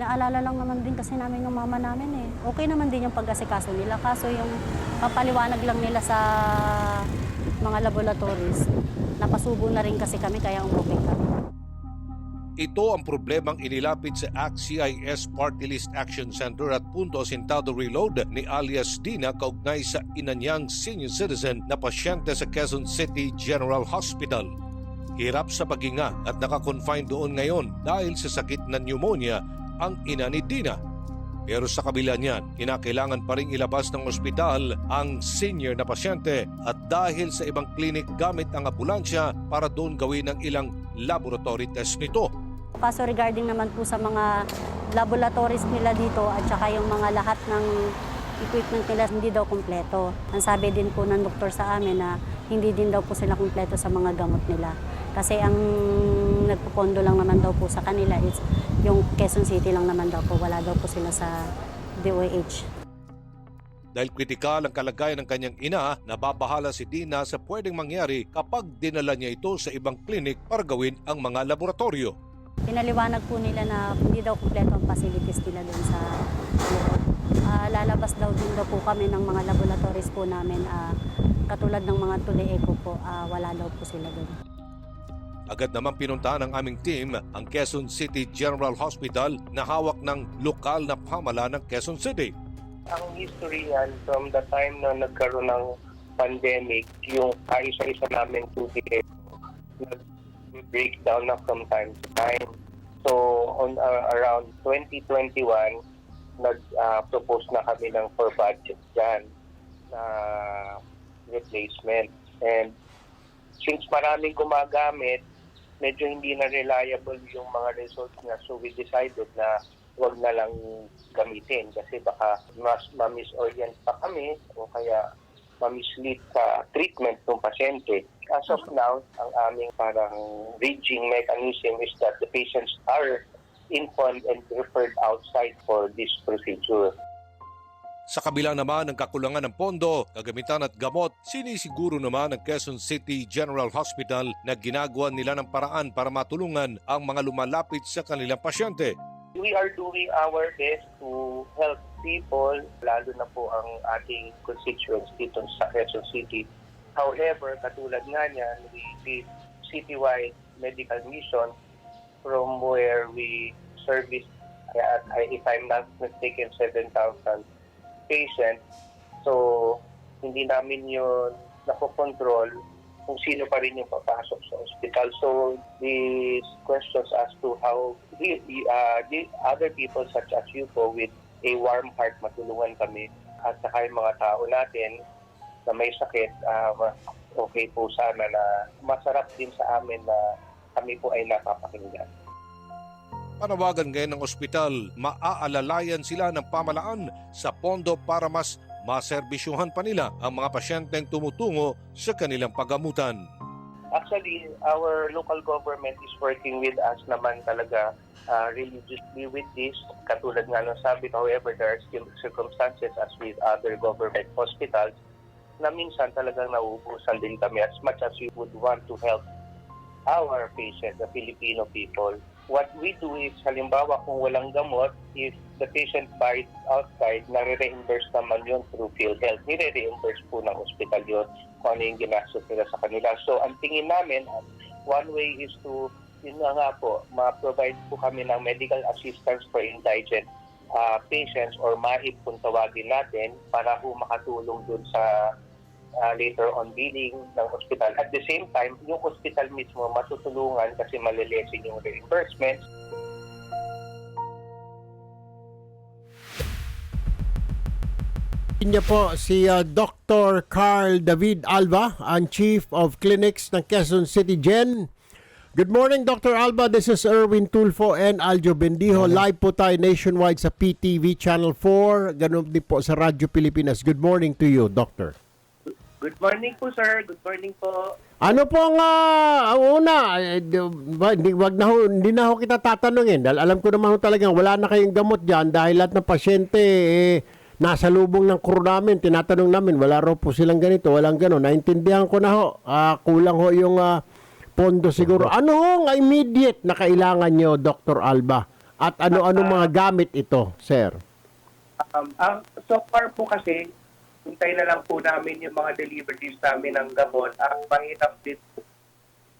Inaalala lang naman din kasi namin yung mama namin eh. Okay naman din yung pag-asikaso nila. Kaso yung papaliwanag lang nila sa mga laboratories, napasubo na rin kasi kami kaya umuwi kami. Ito ang problemang inilapit sa ACT-CIS Party List Action Center at Punto Asintado Reload ni alias Dina kaugnay sa inanyang senior citizen na pasyente sa Quezon City General Hospital. Hirap sa paghinga at nakakonfine doon ngayon dahil sa sakit na pneumonia ang ina ni Dina. Pero sa kabila niyan, kinakailangan pa rin ilabas ng ospital ang senior na pasyente at dahil sa ibang klinik gamit ang ambulansya para doon gawin ang ilang laboratory test nito. Kaso regarding naman po sa mga laboratories nila dito at saka yung mga lahat ng equipment nila hindi daw kumpleto. Ang sabi din po ng doktor sa amin na hindi din daw po sila kumpleto sa mga gamot nila. Kasi ang nagpupondo lang naman daw po sa kanila is yung Quezon City lang naman daw po. Wala daw po sila sa DOH. Dahil kritikal ang kalagayan ng kanyang ina, nababahala si Dina sa pwedeng mangyari kapag dinala niya ito sa ibang klinik para gawin ang mga laboratorio. Pinaliwanag po nila na hindi daw kumpleto ang facilities nila doon sa loob. Ah, lalabas daw din daw po kami ng mga laboratories po namin. ah, katulad ng mga tuli eco po, ah, wala daw po sila doon. Agad namang pinuntahan ng aming team ang Quezon City General Hospital na hawak ng lokal na pamahala ng Quezon City. ang history yan from the time na nagkaroon ng pandemic, yung kaisa-isa namin tuloy nag-breakdown na from time to time. So, on uh, around 2021, nag-propose na kami ng for budget dyan na replacement. And since maraming gumagamit, medyo hindi na reliable yung mga results na. So, we decided na wag na lang gamitin kasi baka mas ma-misorient pa kami o kaya ma-mislead sa treatment ng pasyente. As of now, ang aming parang bridging mechanism is that the patients are informed and referred outside for this procedure. Sa kabila naman ng kakulangan ng pondo, kagamitan at gamot, sinisiguro naman ng Quezon City General Hospital na ginagawa nila ng paraan para matulungan ang mga lumalapit sa kanilang pasyente. We are doing our best to help people, lalo na po ang ating constituents dito sa Quezon City. However, katulad nga niyan, we did citywide medical mission from where we service, uh, if I'm not mistaken, 7,000 patients. So, hindi namin yun nakokontrol kung sino pa rin yung papasok sa ospital. So, these questions as to how uh, the other people such as you po with a warm heart matulungan kami at saka yung mga tao natin na may sakit, uh, okay po sana na masarap din sa amin na kami po ay napapakinggan. Panawagan ngayon ng ospital, maaalalayan sila ng pamalaan sa pondo para mas maserbisyuhan pa nila ang mga pasyenteng tumutungo sa kanilang pagamutan. Actually, our local government is working with us naman talaga uh, religiously with this. Katulad nga ng sabi, however, there are still circumstances as with other government hospitals na minsan talagang nauubusan din kami as much as we would want to help our patients, the Filipino people. What we do is, halimbawa kung walang gamot, if the patient buys outside, nare-reimburse naman yun through PhilHealth. Nire-reimburse po ng hospital yun kung ano yung ginastos nila sa kanila. So, ang tingin namin, one way is to, yun nga nga po, ma-provide po kami ng medical assistance for indigent uh, patients or MAIP kung tawagin natin para po makatulong dun sa uh, later on billing ng hospital. At the same time, yung hospital mismo matutulungan kasi malilesin yung reimbursements. niya po si uh, Dr. Carl David Alba, ang Chief of Clinics ng Quezon City Gen. Good morning, Dr. Alba. This is Erwin Tulfo and Aljo Bendijo. Live po tayo nationwide sa PTV Channel 4. Ganun din po sa Radyo Pilipinas. Good morning to you, Doctor. Good morning po, sir. Good morning po. Ano po ang ah, ang una? Eh, di- wag na ho, hindi na ho kita tatanungin. Dahil alam ko naman ho talagang wala na kayong gamot dyan dahil lahat ng pasyente eh, nasa lubong ng crew namin. Tinatanong namin, wala raw po silang ganito, walang gano'n. Naintindihan ko na ho. Ah, kulang ho yung ah, pondo siguro. Ano ho ang immediate na kailangan nyo, Dr. Alba? At ano-ano mga gamit ito, sir? Um, ang, so far po kasi, hintay na lang po namin yung mga deliveries namin ng gamot. Ang mahirap din po,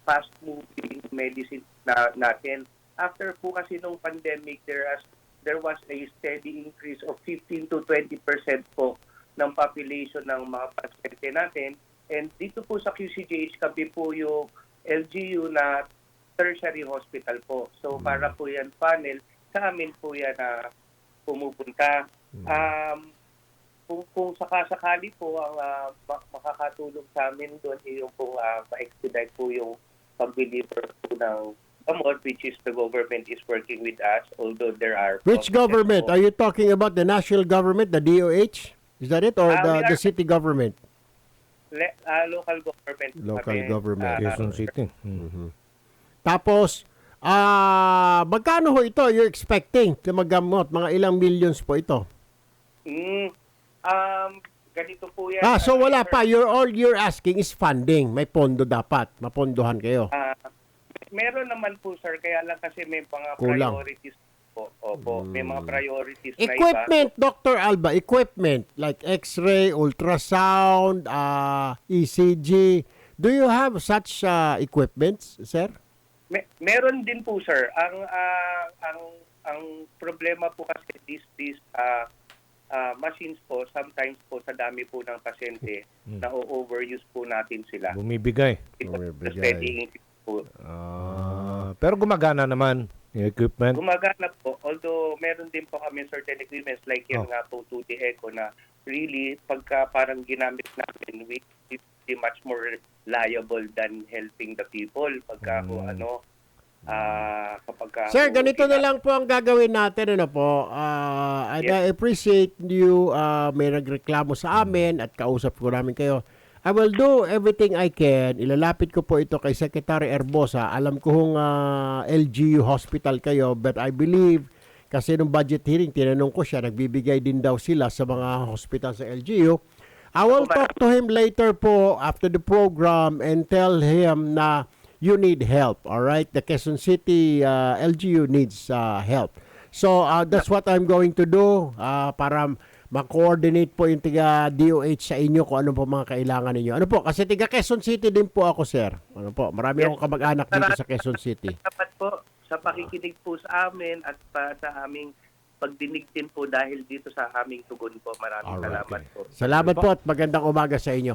fast-moving medicine na, natin. After po kasi nung pandemic, there, has, there was a steady increase of 15 to 20 percent po ng population ng mga pasyente natin. And dito po sa QCGH, kami po yung LGU na tertiary hospital po. So para po yan panel, sa amin po yan na pumupunta. Um, kung, kung sakasakali po ang ma- makakatulong sa amin doon ay yung pong uh, ma-expedite po yung pag-deliver po ng gamot which is the government is working with us although there are Which government? po. Are you talking about the national government, the DOH? Is that it? Or Ah, the, we the are- city government? Le- ah, local government Local kami, government. ah, Quezon City. Mm. Tapos, ah magkano ho ito you're expecting na magamot? Mga ilang millions po ito? mm, um, ganito po yan Ah, so wala sir. pa. You're, all you're asking is funding. May pondo dapat. Mapondohan kayo. Ah, meron naman po sir, kaya lang kasi may mga Kulang. priorities po. Opo, may mga priorities na iba. Equipment, Dr. Alba, equipment like x-ray, ultrasound, ah, ECG. Do you have such ah, equipments, sir? Me- meron din po sir. Ang ah, ang ang problema po kasi this this ah, ah, machines po sometimes po sa dami po ng pasyente na overuse po natin sila. Bumibigay. Ito po. Ah, pero gumagana naman yung equipment. Gumagana po, although meron din po kami certain equipments like Oh. yung nga po 2D Echo na really pagka parang ginamit namin, we be much more reliable than helping the people pagka po Mm. ano, ah kapag ka Sir, ganito na lang po ang gagawin natin. Ano po? Ah, and I appreciate you ah, may nagreklamo sa amin at kausap ko namin kayo. I will do everything I can. Ilalapit ko po ito kay Secretary Erbosa. Alam ko hong ah, LGU hospital kayo but I believe kasi nung budget hearing, tinanong ko siya, nagbibigay din daw sila sa mga hospital sa LGU. I will talk to him later po after the program and tell him na you need help, all right? The Quezon City uh, LGU needs uh, help. So uh, that's what I'm going to do uh, para ma-coordinate po yung tiga DOH sa inyo kung ano po mga kailangan ninyo. Ano po, kasi tiga Quezon City din po ako, sir. Ano po, marami Yes. akong kamag-anak dito sa Quezon City. Dapat po sa pakikinig po sa amin at pa, sa aming pagdinig din po dahil dito sa aming tugon po. Maraming Alright. salamat po. Salamat po at magandang umaga sa inyo.